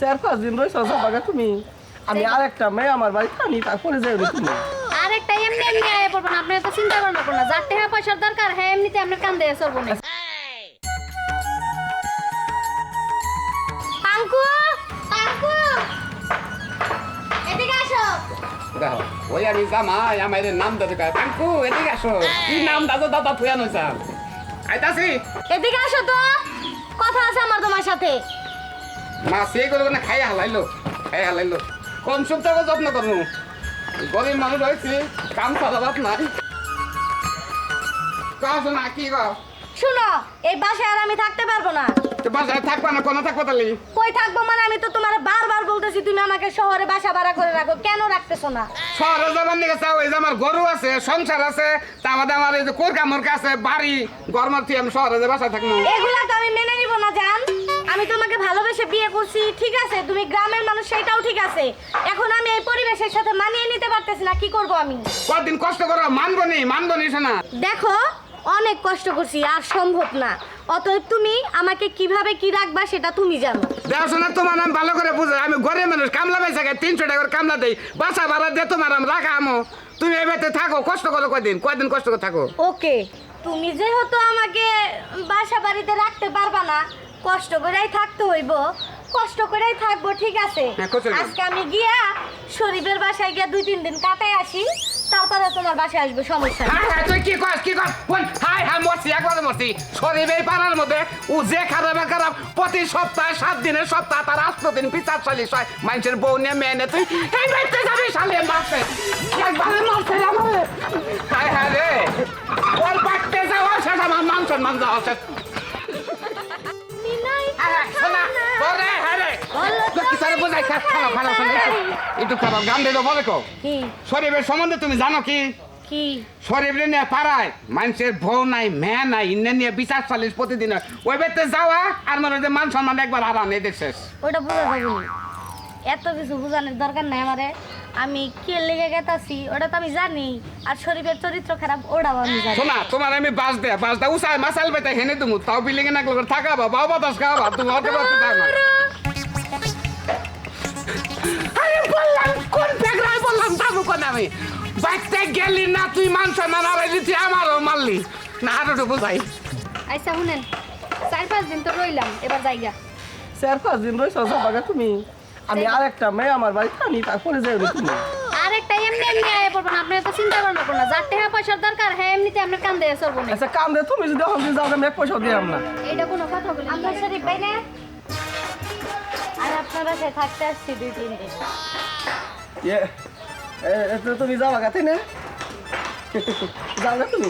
চার পাঁচ দিন রয়েছ যাবাগা তুমি। আমি আর একটা মেয়ে আমার বাড়িতে আনি তারপরে যাই তুমি। আর একটা এমনি এমনি আয় পড়বেন আপনি এত চিন্তা করেন না। যার টাকা পয়সার দরকার হ্যাঁ এমনিতে আপনার কান দিয়ে চলবো না। পাঙ্কু পাঙ্কু! এদিকে আসো। দেখো ওই আমি জামাই আমার নাম দাদু কয় পাঙ্কু এদিকে আসো। কি নাম দাদু দাদা আনো চাল আইতাছি। এদিকে আসো তো। কথা আছে আমার তোমার সাথে। মা সেই করে না খাই হালাইলো খাই হালাইলো। সপ্তাহে যত্ন করব গরিব মানুষ কাম নাই। কাজ না কি শুনো এই বাসায় আর আমি থাকতে পারব না? বাসায় থাকবা না কোনো থাকব তাহলে কই থাকব মানে আমি তো তোমার বারবার বলতেছি তুমি আমাকে শহরে বাসা ভাড়া করে রাখো কেন রাখতেছো না? শহরে যাবার নিকে চাও এই যে আমার গরু আছে সংসার আছে তা বাদে আমার এই যে কোরকা মোরকা আছে বাড়ি গরমার থেকে আমি শহরে যে বাসায় থাকব এগুলা তো আমি মেনে নিব না জান? আমি তোমাকে ভালোবেসে বিয়ে করছি ঠিক আছে? তুমি গ্রামের মানুষ সেটাও ঠিক আছে। এখন আমি এই পরিবেশের সাথে মানিয়ে নিতে পারতেছি না কি করব আমি? কদিন কষ্ট করো? মানবো নি মানবো নি শোনা। দেখো অনেক কষ্ট করছি আর সম্ভব না। অতএব তুমি আমাকে কীভাবে কি রাখবা সেটা তুমি জানো। দেখাশোনা তোমার নাম ভালো করে বুঝে। আমি গরিব মানুষ কামলা খাই তিনশো টাকা করে কামলা দেই। বাসা ভাড়া দিয়ে তোমার আম রাখা আমো। তুমি এবারে থাকো কষ্ট করো কয়দিন কয়দিন কষ্ট করে থাকো। ওকে তুমি যেহেতু আমাকে বাসা বাড়িতে রাখতে পারবা না কষ্ট করেই থাকতে হইব। কষ্ট করেই থাকব ঠিক আছে? হ্যাঁ। আজকে আমি গিয়া শরীফের বাসায় গিয়া দুই তিন দিন কাটাই আসি। তারপরে তোমার বাসায় আসব সমস্যা। হাই হাই তুই কি কর কি কর বোন হাই হাই মরছি একবার মরছি। এই পাড়ার মধ্যে ও যে খারাপ খারাপ প্রতি সপ্তাহে সাত দিনের সপ্তাহ তার আষ্ট দিন বিচার চল্লিশ হয়। মানুষের বউ নিয়ে মেয়ে নিয়ে তুই এই বাড়িতে যাবি শালি মারতে একবারে মারতে আমারে। হাই হাই রে। ওর বাড়তে যাওয়া শেষ আমার মান সম্মান যাওয়া শেষ। খারাপ, খারাপ, একটু- খারাপ, গান দিলো বলে কো। শরীফের সম্বন্ধে তুমি জানো কি? কি? শরীফ নিয়ে পাড়ায় মানুষের বউ নাই মেয়ে নাই ইন্নে নিয়ে বিচার চল্লিশ প্রতিদিন। ওই বেতে যাওয়া আর মনে যে মান সম্মান একবার হারান এদের শেষ। ওটা বোঝা যাবে এত কিছু বোঝানোর দরকার নাই আমারে। আমি কে লেগে গেতাছি ওটা তো আমি জানি। আর শরীফের চরিত্র খারাপ ওটাও আমি জানি। শোনা তোমার আমি বাস দেয়া বাস দেয়া উসাই মাসাল বেতে হেনে তুমি তাও বিল্ডিং এ নাকলো থাকাবা বাবা বাতাস খাওয়াবা তুমি অত বাত যাব বাইকতে গেলি না তুই মান সম্মান আর দিতি আমারও মারলি। না আরও বুঝাই। আচ্ছা শুনেন। চার পাঁচ দিন তো রইলাম এবার জায়গা। চার পাঁচ দিন রয়েছ যাবাগা তুমি। আমি আর একটা মেয়ে আমার বাড়ি আনি তারপরে যাই তুমি। আর একটা এমনি এমনি আয় পড়বেন আপনি তো চিন্তা করেন না। কোনো যার টাকা পয়সার দরকার হ্যাঁ এমনিতে আপনার কান দিয়ে চলবো না। আচ্ছা কাম দে তুমি যদি দিন যাও আমি এক পয়সা দিলাম না। এইটা কোনো কথা বলি আমরা শরীফ ভাই না? আর আপনার বাসায় থাকতে আসছি দুই তিন দিন। তুমি যাবাগা তাই না? যাও না? তুমি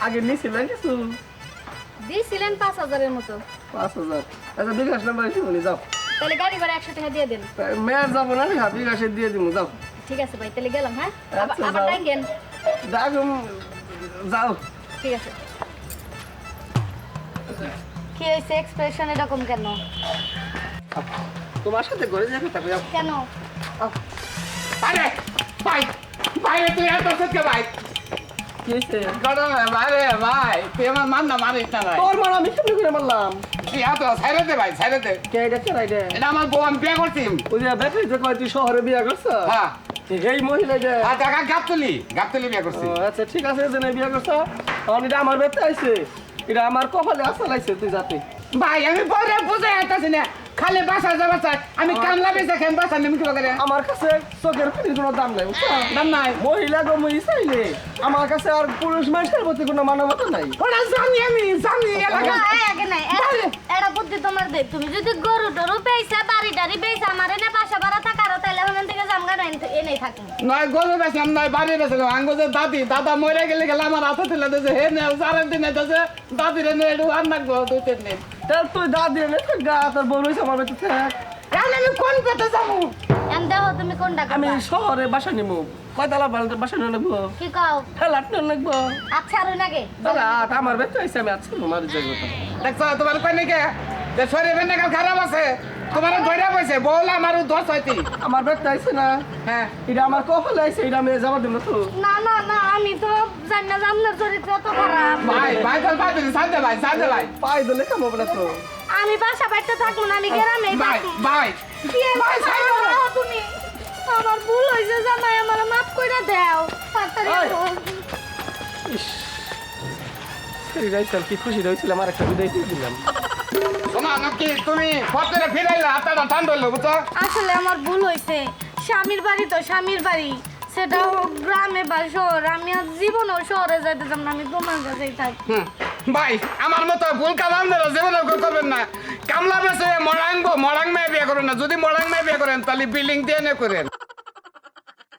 আগে নিয়েছিলেন কিছু? দিয়েছিলেন পাঁচ হাজারের মতো। পাঁচ হাজার। আচ্ছা বিকাশ নাম্বার বলি যাও। তাহলে গাড়ি ভাড়া একশো টাকা দিয়ে দেন। মেয়ের যাব না হ্যাঁ বিকাশে দিয়ে দিব যাও। ঠিক আছে ভাই তাহলে গেলাম হ্যাঁ? আবার- আচ্ছা। ডাকেন ডাকুম যাও। ঠিক আছে। কি হয়েছে? এক্সপ্রেশন এরকম কেন? তোমার সাথে করে যাবে তারপরে কেন? আরে ভাই ভাই তুই এত সত্যি ভাই। কি হয়েছে? গরমে মারে ভাই তুই আমার মান না না ভাই। তোর আমি কেমনি করে মারলাম। আমি বিয়ে করছি। ওই যে কয় তুই শহরে বিয়া করছ? হ্যাঁ। এই মহিলা যে আর টাকা গাবতলি গাবতলি বিয়ে করছি। আচ্ছা ঠিক আছে বিয়া করছ। আমার বেতে এটা আমার কপালে আসা লাগছে তুই যাতে। ভাই আমি পরে বুঝে আইতাছি না। খালি বাসা যাবা চাই আমি কামলা বেচা খেম বাসা নিম কি করে আমার কাছে চোখের পানির কোনো দাম নাই? দাম নাই। মহিলা গমই চাইলে। আমার কাছে আর পুরুষ মানুষের প্রতি কোনো মানবতা নাই। ওরা জানি আমি জানি এলাকা। না, আগে নাই। এটা বুদ্ধি তোমার দে। তুমি যদি গরু টরু পেয়েছা বাড়ি টাড়ি পেয়েছা আমার এনে পাশা বাড়া নয় গরু বেচলাম নয় বাড়ি আঙ্গুজের দাদি দাদা মরে গেলে গেলে আমার হাতে তুলে দিয়েছে হে নে দিনে দিয়েছে দাদিরে নে একটু আর নাকবো দুই তিন দিন। তার তুই দা দিয়ে নে তোর গা তোর আমার তাহলে আমি কোন পেতে যাব? দেখো তুমি কোনটা আমি? শহরে বাসা নিব কয়তলা বাসা নিয়ে লাগবো? কি কও? হেলাট নিয়ে লাগবো। আচ্ছা আর তাহলে আট আমার বেতে আইসে আমি আছি তোমার যে কথা দেখছ তোমার কই নাকি? যে খারাপ আছে। তোমার ধৈর্য পাইছে বল আমার দোষ হইতি। আমার ব্যথা আইছে না? হ্যাঁ। এটা আমার কপালে আইছে এটা আমি যাবার দিব না তো। না না না আমি তো জানি না আপনার চরিত্র এত খারাপ। ভাই ভাই ভাই সাথে ভাই সাথে ভাই। পাই দিলে কামাবো না তো। আমি বাসা বাড়িতে থাকব না আমি গ্রামে ভাই ভাই কি ভাই, তুমি? আমার ভুল হয়েছে জামাই আমার মাফ করে দাও। তাড়াতাড়ি। ইস শরীর আইসাল কি খুশি হয়েছিলাম আর একটা বিদায় দিয়ে দিলাম। নাকি তুমি ফিরাইলা হাতটা ঠান্ডা হলো বুঝছ? আসলে আমার ভুল হয়েছে স্বামীর বাড়ি তো স্বামীর বাড়ি। সেটা হোক গ্রামে বা শহর আমি আর জীবনও শহরে যাইতে না আমি তোমার কাছেই থাকি। ভাই আমার মতো ভুল কালাম ধরো জীবনে করবেন না। কামলা বেসে মরাঙ্গ মরাং মেয়ে বিয়ে করেন না। যদি মরাং মেয়ে বিয়ে করেন তাহলে বিল্ডিং দিয়ে নে করেন।